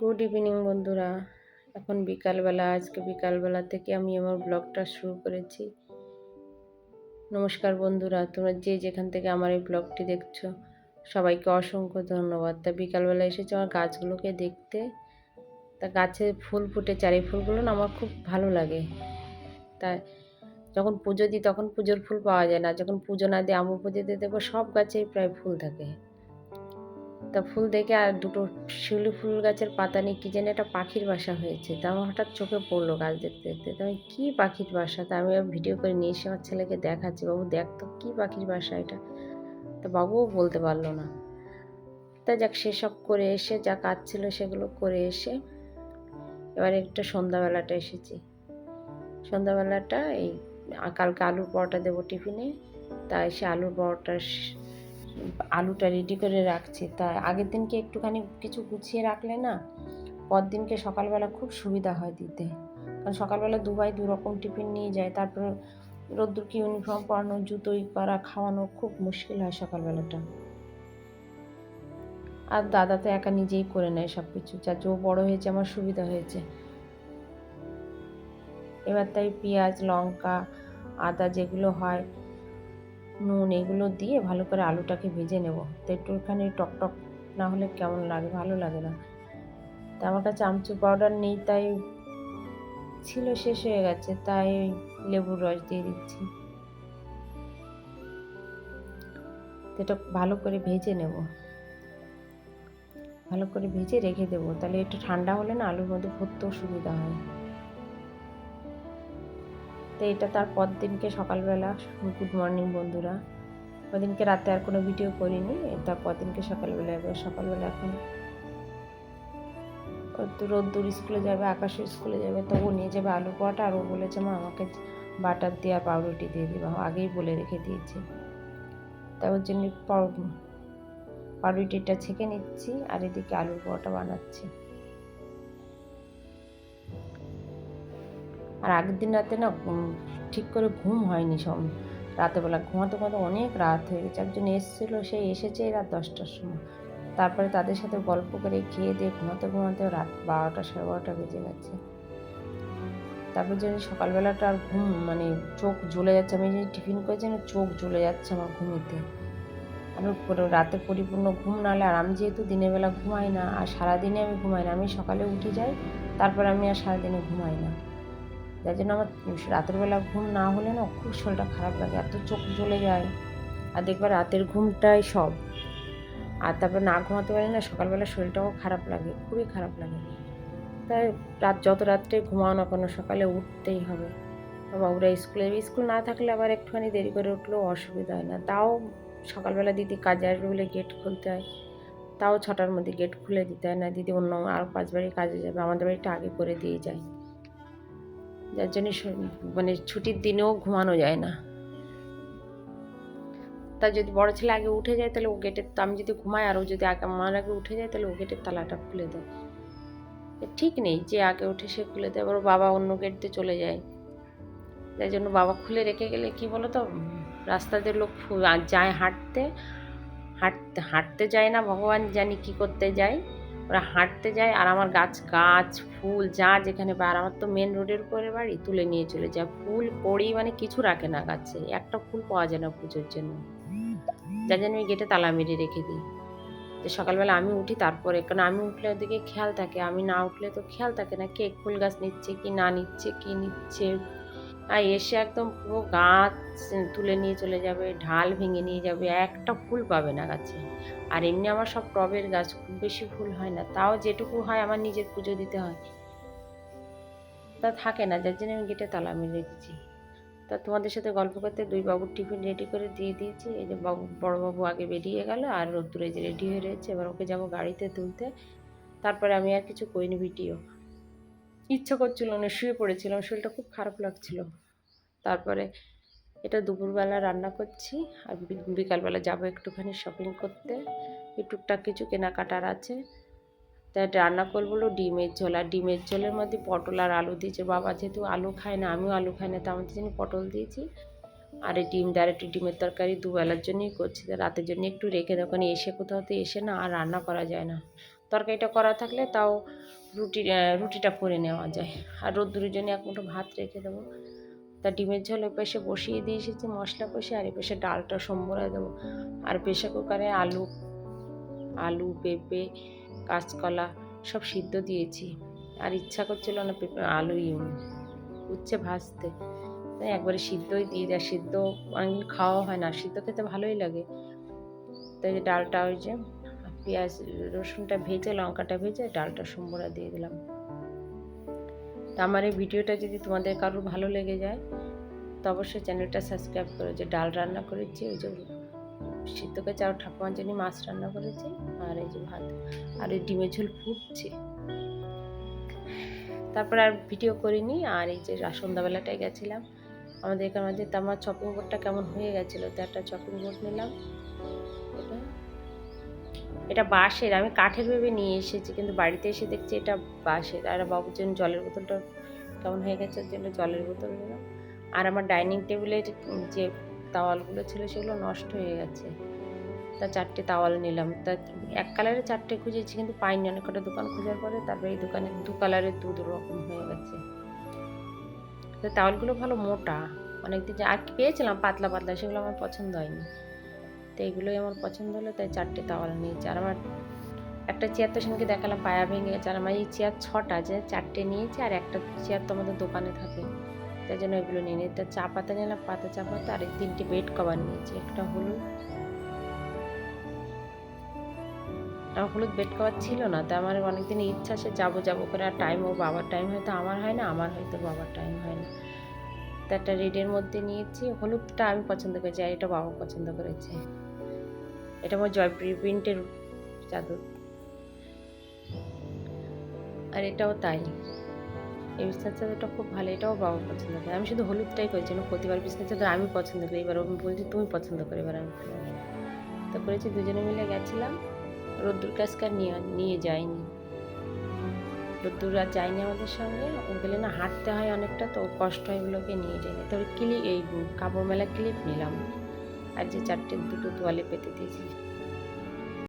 Good evening বন্ধুরা। এখন বিকালবেলা, আজকে বিকালবেলা থেকে আমি আমার ব্লগটা শুরু করেছি। নমস্কার বন্ধুরা, তোমরা যে যেখান থেকে আমার এই ব্লগটি দেখছ, সবাইকে অসংখ্য ধন্যবাদ। তা বিকালবেলা এসেছে আমার গাছগুলোকে দেখতে। তা গাছে ফুল ফুটে চারি ফুলগুলো না আমার খুব ভালো লাগে। তা যখন পুজো দিই তখন পুজোর ফুল পাওয়া যায় না। যখন পুজো না দিয়ে আমু পুজোতে দেবো সব গাছেই প্রায় ফুল থাকে। তা ফুল দেখে আর দুটো শিউলি ফুল গাছের পাতা নিয়ে কী যেন একটা পাখির বাসা হয়েছে। তা আমার হঠাৎ চোখে পড়ল গাছ দেখতে দেখতে। তা আমি, কী পাখির বাসা? তা আমি ভিডিও করে নিয়ে এসে আমার ছেলেকে দেখাচ্ছি, বাবু, দেখ তো কী পাখির বাসা এটা? তা বাবুও বলতে পারল না। তা যাক, সেসব করে এসে যা কাজ ছিল সেগুলো করে এসে এবার একটা সন্ধ্যাবেলাটা এসেছি। সন্ধ্যাবেলাটা এই কালকে আলুর পরোটা দেবো টিফিনে। তাই সে আলুর পরোটা আলুটা রেডি করে রাখছি। তা আগের দিনকে একটুখানি কিছু গুছিয়ে রাখলে না পরদিনকে সকালবেলা খুব সুবিধা হয় দিতে। কারণ সকালবেলা দুবাই দু রকম টিফিন নিয়ে যায়, তারপরে রোদ্দুরকে ইউনিফর্ম পরানো, জুতোই করা, খাওয়ানো খুব মুশকিল হয় সকালবেলাটা। আর দাদা তো একা নিজেই করে নেয় সব কিছু যা, যে বড় হয়েছে, আমার সুবিধা হয়েছে। এবার তাই পেঁয়াজ, লঙ্কা, আদা যেগুলো হয়, নুন এগুলো দিয়ে ভালো করে আলুটাকে ভেজে নেব। তো একটুখানি টকটক না হলে কেমন লাগে? ভালো লাগে না। তা আমার কাছে আমচুর পাউডার নেই, তাই ছিল শেষ হয়ে গেছে, তাই লেবুর রস দিয়ে দিচ্ছি। এটা ভালো করে ভেজে নেব। ভালো করে ভেজে রেখে দেবো। তাহলে একটু ঠান্ডা হলে না আলুর মধ্যে ভরতেও সুবিধা হয়। তো এটা তার পর দিনকে সকালবেলা, গুড মর্নিং বন্ধুরা। ওদিনকে রাতে আর কোনো ভিডিও করিনি তার পর দিনকে সকালবেলা, এবার সকালবেলা এখন তো রোদ্দুর স্কুলে যাবে আকাশের স্কুলে যাবে, তো ও নিয়ে যাবে আলু পরোটা, আর ও বলেছে, মা, আমাকে বাটার দিয়ে আর পাউরুটি দিয়ে দিবা। আগেই বলে রেখে দিয়েছি। তা ওর জন্য পাউরুটিটা ছেঁকে নিচ্ছি, আর এদিকে আলুর পরোটা বানাচ্ছি। আর আগের দিন রাতে না ঠিক করে ঘুম হয়নি সব। রাতেবেলা ঘুমাতে ঘুমাতে অনেক রাত হয়ে গেছে। একজন এসেছিল, সে এসেছে রাত দশটার সময়। তারপরে তাদের সাথে গল্প করে খেয়ে দিয়ে ঘুমাতে ঘুমাতে রাত বারোটা, সাড়ে বারোটা বেজে গেছে। তারপর যদি সকালবেলাটা আর ঘুম মানে চোখ জ্বলে যাচ্ছে। আমি যে টিফিন করেছি না চোখ জ্বলে যাচ্ছে আমার ঘুমিতে। আর রাতে পরিপূর্ণ ঘুম নাহলে আর আমি যেহেতু দিনের বেলা ঘুমাই না, আর সারাদিনে আমি ঘুমাই না, আমি সকালে উঠে যাই, তারপর আমি আর সারাদিনে ঘুমাই না। যার জন্য আমার রাতের বেলা ঘুম না হলে না খুব শরীরটা খারাপ লাগে, এত চোখ জ্বলে যায়। আর দেখবার রাতের ঘুমটাই সব। আর তারপর না ঘুমাতে পারি না, সকালবেলা শরীরটাও খারাপ লাগে, খুবই খারাপ লাগে। তাই রাত যত রাত্রে ঘুমাও না কোনো, সকালে উঠতেই হবে। বাবুরা স্কুলে, স্কুল না থাকলে আবার একটুখানি দেরি করে উঠলেও অসুবিধা হয় না। তাও সকালবেলা দিদি কাজে আসবে বলে গেট খুলতে হয়। তাও ছটার মধ্যে গেট খুলে দিতে হয় না। দিদি অন্য আরও পাঁচ বাড়ি কাজে যাবে, আমাদের বাড়িটা আগে করে দিয়ে যায়। যার জন্য মানে ছুটির দিনেও ঘুমানো যায় না। তা যদি বড় ছেলে আগে উঠে যায় তাহলে ও গেটের আমি যদি ঘুমাই আর ও যদি আগে আমার আগে উঠে যায় তাহলে ও গেটের তালাটা খুলে দেয়। ঠিক নেই যে আগে উঠে সে খুলে দেয়, আবার বাবা অন্য গেট দিয়ে চলে যায়। যার জন্য বাবা খুলে রেখে গেলে কি বলো তো রাস্তাতে লোক যায় হাঁটতে হাঁটতে হাঁটতে যায় না, ভগবান জানি কি করতে যায়। ওরা হাঁটতে যায় আর আমার গাছ গাছ, ফুল যা যেখানে বা আর আমার তো মেন রোডের উপরে বাড়ি, তুলে নিয়ে চলে যায়। ফুল কড়ি মানে কিছু রাখে না গাছে। একটা ফুল পাওয়া যায় না পুজোর জন্য। যার জন্য আমি গেটে তালা মেরে রেখে দিই। যে সকালবেলা আমি উঠি, তারপরে কারণ আমি উঠলে ওদিকে খেয়াল থাকে, আমি না উঠলে তো খেয়াল থাকে না কে ফুল গাছ নিচ্ছে, কি না নিচ্ছে, কি নিচ্ছে। আর এসে একদম পুরো গাছ তুলে নিয়ে চলে যাবে, ঢাল ভেঙে নিয়ে যাবে, একটা ফুল পাবে না গাছে। আর এমনি আমার সব টবের গাছ, খুব বেশি ফুল হয় না। তাও যেটুকু হয় আমার নিজের পুজো দিতে হয়। তা থাকে না, যার জন্য আমি গেটে তালা মেরে দিচ্ছি। তা তোমাদের সাথে গল্প করতে দুই বাবুর টিফিন রেডি করে দিয়ে দিয়েছি। এই যে বাবু বড়োবাবু আগে বেরিয়ে গেল আর রোদ্দুরে যে রেডি হয়ে রয়েছে, এবার ওকে যাব গাড়িতে তুলতে। তারপরে আমি আর কিছু করিনি ভিডিও ইচ্ছা করছিল না, শুয়ে পড়েছিলাম, শরীরটা খুব খারাপ লাগছিল। তারপরে এটা দুপুরবেলা রান্না করছি, আর বিকালবেলা যাব একটুখানি শপিং করতে। টুকটাক কিছু কেনাকাটার আছে। তাই রান্না করব ডিমের ঝোল, আর ডিমের ঝোলের মধ্যে পটল আর আলু দিয়েছে বাবা যেহেতু আলু খায় না, আমিও আলু খাই না, তা আমাদের জন্য পটল দিয়েছি। আর এই ডিম দেয় একটু ডিমের তরকারি দুবেলার জন্যই করছি রাতের জন্য একটু রেখে কারণ এসে কোথাও তো এসে না আর রান্না করা যায় না। তরকারিটা করা থাকলে তাও রুটি রুটিটা করে নেওয়া যায়। আর রোদ্দুরের জন্য এক মুঠো ভাত রেখে দেবো। তা ডিমের ঝোল ওই পাশে বসিয়ে দিয়ে এসেছি মশলা কষে, আর এই পাশে ডালটা সম্বরায় দেবো। আর প্রেশার কুকারে আলু আলু, পেঁপে, কাঁচকলা সব সিদ্ধ দিয়েছি। আর ইচ্ছা করছিল না পেঁপে, আলু উচ্ছে ভাজতে। তাই একবারে সিদ্ধই দিয়ে দেয়। সিদ্ধ অনেকদিন খাওয়া হয় না সিদ্ধ খেতে ভালোই লাগে। তাই ডালটা ওই যে পেঁয়াজ, রসুনটা ভেজে, লঙ্কাটা ভেজে, ডালটা সম্বরা দিয়ে দিলাম। তা আমার এই ভিডিওটা যদি তোমাদের কারোর ভালো লেগে যায়, তো অবশ্যই চ্যানেলটা সাবস্ক্রাইব করো যে ডাল রান্না করেছি, ওই যে সিদ্ধ করে চাও ঠাকুমার জন্য মাছ রান্না করেছি, আর এই যে ভাত, আর এই ডিমের ঝোল ফুটছে। তারপর আর ভিডিও করিনি, আর এই যে সন্ধ্যাবেলাটায় গেছিলাম। আমাদের এখানে তো আমার চপিং বোর্ডটা কেমন হয়ে গেছিল, তো একটা চপিং বোর্ড নিলাম। এটা বাঁশের, আমি কাঠের ভেবে নিয়ে এসেছি, কিন্তু বাড়িতে এসে দেখছি এটা বাঁশের। আর বাবুর জন্য জলের বোতলটা কেমন হয়ে গেছে, ওর জন্য জলের বোতল নিলাম আর আমার ডাইনিং টেবিলের যে তাওয়ালগুলো ছিল সেগুলো নষ্ট হয়ে গেছে। তা চারটে তাওয়াল নিলাম। তা এক কালারের চারটে খুঁজেছি, কিন্তু পাইনি। অনেক কটা দোকান খোঁজার পরে তারপরে এই দোকানে দু কালারের দু রকম হয়ে গেছে। তো তাওয়ালগুলো ভালো মোটা। অনেকদিন যে- আর পেয়েছিলাম, পাতলা পাতলা, সেগুলো আমার পছন্দ হয়নি। তো এগুলোই আমার পছন্দ হলো, তাই চারটে তাওয়াল নিয়েছি। আর আমার একটা চেয়ার তো সেদিনকে দেখালাম, পায়া ভেঙে গেছে। আর আমার এই চেয়ার ছটা যে চারটে নিয়েছি, আর একটা চেয়ার তো আমাদের দোকানে থাকে। তাই জন্য এগুলো নিয়ে নিই। তা চা পাতা নিলাম, পাতা, চা পাতা, আর তিনটে বেড কভার নিয়েছি। একটা হলুদ। আমার হলুদ বেড কভার ছিল না, তা আমার অনেকদিন ইচ্ছা সে যাব যাব করে। আর টাইম ও বাবার টাইম হয়তো আমার হয় না, আমার হয়তো বাবার টাইম হয় না। তা একটা রেডের মধ্যে নিয়েছি। হলুদটা আমি পছন্দ করেছি, আর এটা বাবা পছন্দ করেছে। এটা আমার জয়প্রিয় প্রিন্টের চাদর। আর এটাও তাই। এই বিছনার চাদরটা খুব ভালো, এটাও বাবা পছন্দ করে। আমি শুধু হলুদটাই করেছি না প্রতিবার বিছনার চাদর আমি পছন্দ করি। এবার আমি বলছি, তুমি পছন্দ করে, এবার আমি। তা করেছি, দুজনে মিলে গেছিলাম। রোদ্দুর কাজকার নিয়ে নিয়ে যায়নি রোদ্দুর আর যায়নি আমাদের সঙ্গে। ও গেলে না হাঁটতে হয় অনেকটা, তো কষ্ট হয় এগুলোকে নিয়ে যায়নি তবে ক্লিপ, এই কাপড় মেলা ক্লিপ নিলাম। আর যে চারটে দুটো তোয়ালে পেতে দিয়েছি।